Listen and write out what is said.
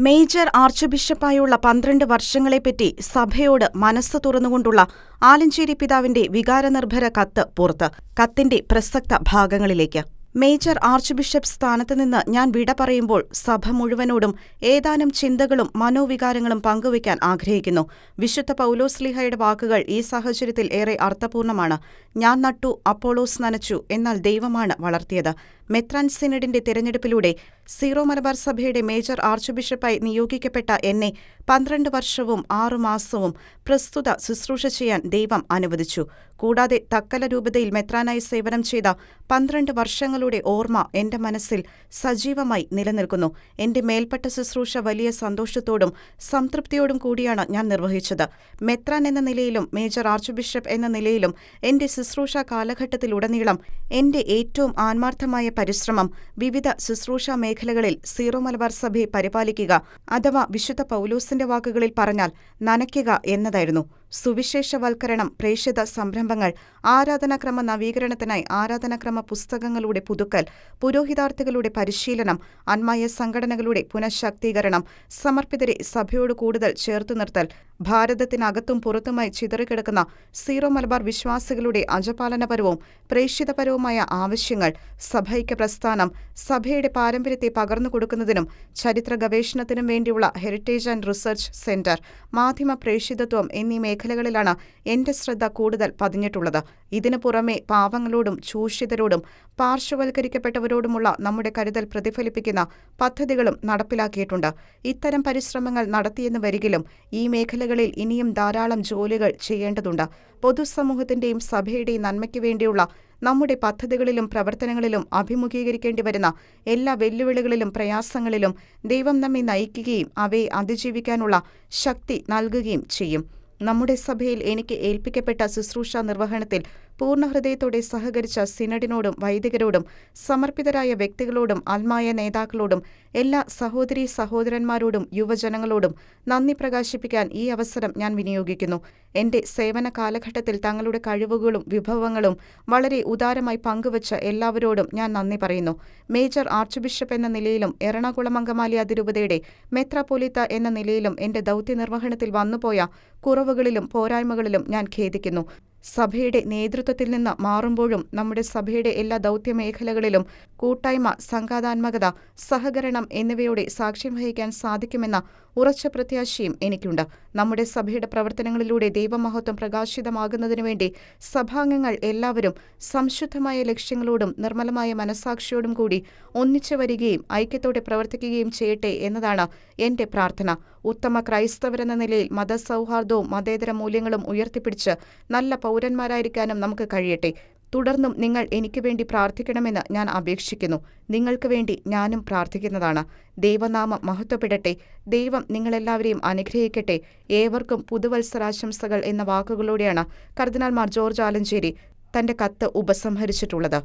Major arch ബിഷപ്പായുള്ള പന്ത്രണ്ട് വർഷങ്ങളെപ്പറ്റി സഭയോട് മനസ്സ് തുറന്നുകൊണ്ടുള്ള ആലഞ്ചേരി പിതാവിന്റെ വികാരനിർഭര കത്ത് പുറത്ത്. കത്തിന്റെ പ്രസക്ത ഭാഗങ്ങളിലേക്ക്. മേജർ ആർച്ച് ബിഷപ്പ് സ്ഥാനത്ത് നിന്ന് ഞാൻ വിട പറയുമ്പോൾ സഭ മുഴുവനോടും ഏതാനും ചിന്തകളും മനോവികാരങ്ങളും പങ്കുവയ്ക്കാൻ ആഗ്രഹിക്കുന്നു. വിശുദ്ധ പൗലോസ്ലിഹയുടെ വാക്കുകൾ ഈ സാഹചര്യത്തിൽ ഏറെ അർത്ഥപൂർണമാണ്. ഞാൻ നട്ടു, അപ്പോളോസ് നനച്ചു, എന്നാൽ ദൈവമാണ് വളർത്തിയത്. മെത്രാൻ സിനഡിന്റെ തിരഞ്ഞെടുപ്പിലൂടെ സീറോ മലബാർ സഭയുടെ മേജർ ആർച്ച് ബിഷപ്പായി നിയോഗിക്കപ്പെട്ട എന്നെ പന്ത്രണ്ട് വർഷവും ആറു മാസവും പ്രസ്തുത ശുശ്രൂഷ ചെയ്യാൻ ദൈവം അനുവദിച്ചു. കൂടാതെ തക്കല രൂപതയിൽ മെത്രാനായി സേവനം ചെയ്ത പന്ത്രണ്ട് വർഷങ്ങളുടെ ഓർമ്മ എന്റെ മനസ്സിൽ സജീവമായി നിലനിൽക്കുന്നു. എന്റെ മേൽപ്പെട്ട ശുശ്രൂഷ വലിയ സന്തോഷത്തോടും സംതൃപ്തിയോടും കൂടിയാണ് ഞാൻ നിർവഹിച്ചത്. മെത്രാൻ എന്ന നിലയിലും മേജർ ആർച്ച് ബിഷപ്പ് എന്ന നിലയിലും എന്റെ ശുശ്രൂഷ കാലഘട്ടത്തിലുടനീളം എന്റെ ഏറ്റവും ആത്മാർത്ഥമായ പരിശ്രമം വിവിധ ശുശ്രൂഷാ മേഖലകളിൽ സീറോ മലബാർ സഭയെ പരിപാലിക്കുക അഥവാ വിശുദ്ധ പൗലോസിന്റെ വാക്കുകളിൽ പറഞ്ഞാൽ നനയ്ക്കുക എന്നതായിരുന്നു. സുവിശേഷവൽക്കരണം, പ്രേക്ഷിത സംരംഭങ്ങൾ, ആരാധനാക്രമ നവീകരണത്തിനായി ആരാധനാക്രമ പുസ്തകങ്ങളുടെ പുതുക്കൽ, പുരോഹിതാർത്ഥികളുടെ പരിശീലനം, അന്മായ സംഘടനകളുടെ പുനഃശാക്തീകരണം, സമർപ്പിതരെ സഭയോട് കൂടുതൽ ചേർത്തുനിർത്തൽ, ഭാരതത്തിനകത്തും പുറത്തുമായി ചിതറിക്കിടക്കുന്ന സീറോ മലബാർ വിശ്വാസികളുടെ അജപാലനപരവും പ്രേക്ഷിതപരവുമായ ആവശ്യങ്ങൾ, സഭയ്ക്ക് പ്രസ്ഥാനം, സഭയുടെ പാരമ്പര്യത്തെ പകർന്നുകൊടുക്കുന്നതിനും ചരിത്ര ഗവേഷണത്തിനും വേണ്ടിയുള്ള ഹെറിറ്റേജ് ആൻഡ് റിസർച്ച് സെന്റർ, മാധ്യമ പ്രേക്ഷിതത്വം എന്നീ മേഖലകളിലാണ് എന്റെ ശ്രദ്ധ കൂടുതൽ പതിഞ്ഞിട്ടുള്ളത്. ഇതിനു പുറമെ പാവങ്ങളോടും ചൂഷിതരോടും പാർശ്വവൽക്കരിക്കപ്പെട്ടവരോടുമുള്ള നമ്മുടെ കരുതൽ പ്രതിഫലിപ്പിക്കുന്ന പദ്ധതികളും നടപ്പിലാക്കിയിട്ടുണ്ട്. ഇത്തരം പരിശ്രമങ്ങൾ നടത്തിയെന്ന് വരികിലും ഈ മേഖലകളിൽ ഇനിയും ധാരാളം ജോലികൾ ചെയ്യേണ്ടതുണ്ട്. പൊതുസമൂഹത്തിന്റെയും സഭയുടെയും നന്മയ്ക്കു വേണ്ടിയുള്ള നമ്മുടെ പദ്ധതികളിലും പ്രവർത്തനങ്ങളിലും അഭിമുഖീകരിക്കേണ്ടി വരുന്ന എല്ലാ വെല്ലുവിളികളിലും പ്രയാസങ്ങളിലും ദൈവം നമ്മെ നയിക്കുകയും അവയെ അതിജീവിക്കാനുള്ള ശക്തി നൽകുകയും ചെയ്യും. നമ്മുടെ സഭയിൽ എനിക്ക് ഏൽപ്പിക്കപ്പെട്ട ശുശ്രൂഷാ നിർവഹണത്തിൽ പൂർണഹൃദയത്തോടെ സഹകരിച്ച സിനഡിനോടും വൈദികരോടും സമർപ്പിതരായ വ്യക്തികളോടും അൽമായ നേതാക്കളോടും എല്ലാ സഹോദരീ സഹോദരന്മാരോടും യുവജനങ്ങളോടും നന്ദി പ്രകാശിപ്പിക്കാൻ ഈ അവസരം ഞാൻ വിനിയോഗിക്കുന്നു. എന്റെ സേവന കാലഘട്ടത്തിൽ തങ്ങളുടെ കഴിവുകളും വിഭവങ്ങളും വളരെ ഉദാരമായി പങ്കുവച്ച എല്ലാവരോടും ഞാൻ നന്ദി പറയുന്നു. മേജർ ആർച്ച് ബിഷപ്പ് എന്ന നിലയിലും എറണാകുളം അങ്കമാലി അതിരൂപതയുടെ മെത്രാപൊലിത്ത എന്ന നിലയിലും എന്റെ ദൗത്യനിർവഹണത്തിൽ വന്നുപോയ കുറവുകളിലും പോരായ്മകളിലും ഞാൻ ഖേദിക്കുന്നു. സഭയുടെ നേതൃത്വത്തിൽ നിന്ന് മാറുമ്പോഴും നമ്മുടെ സഭയുടെ എല്ലാ ദൗത്യമേഖലകളിലും കൂട്ടായ്മ, സംഘാതാത്മകത, സഹകരണം എന്നിവയോടെ സാക്ഷ്യം വഹിക്കാൻ സാധിക്കുമെന്ന ഉറച്ച പ്രത്യാശയും എനിക്കുണ്ട്. നമ്മുടെ സഭയുടെ പ്രവർത്തനങ്ങളിലൂടെ ദൈവമഹത്വം പ്രകാശിതമാകുന്നതിനു വേണ്ടി സഭാംഗങ്ങൾ എല്ലാവരും സംശുദ്ധമായ ലക്ഷ്യങ്ങളോടും നിർമ്മലമായ മനസാക്ഷിയോടും കൂടി ഒന്നിച്ചു വരികയും ഐക്യത്തോടെ പ്രവർത്തിക്കുകയും ചെയ്യട്ടെ എന്നതാണ് എന്റെ പ്രാർത്ഥന. ഉത്തമ ക്രൈസ്തവരെന്ന നിലയിൽ മതസൗഹാർദ്ദവും മതേതര മൂല്യങ്ങളും ഉയർത്തിപ്പിടിച്ച് നല്ല പൗരന്മാരായിരിക്കാനും നമുക്ക് കഴിയട്ടെ. തുടർന്നും നിങ്ങൾ എനിക്ക് വേണ്ടി പ്രാർത്ഥിക്കണമെന്ന് ഞാൻ അപേക്ഷിക്കുന്നു. നിങ്ങൾക്ക് വേണ്ടി ഞാനും പ്രാർത്ഥിക്കുന്നതാണ്. ദൈവനാമം മഹത്വപ്പെടട്ടെ. ദൈവം നിങ്ങളെല്ലാവരെയും അനുഗ്രഹിക്കട്ടെ. ഏവർക്കും പുതുവത്സരാശംസകൾ എന്ന വാക്കുകളോടെയാണ് കർദ്ദിനാൾ മാർ ജോർജ് ആലഞ്ചേരി തന്റെ കത്ത് ഉപസംഹരിച്ചിട്ടുള്ളത്.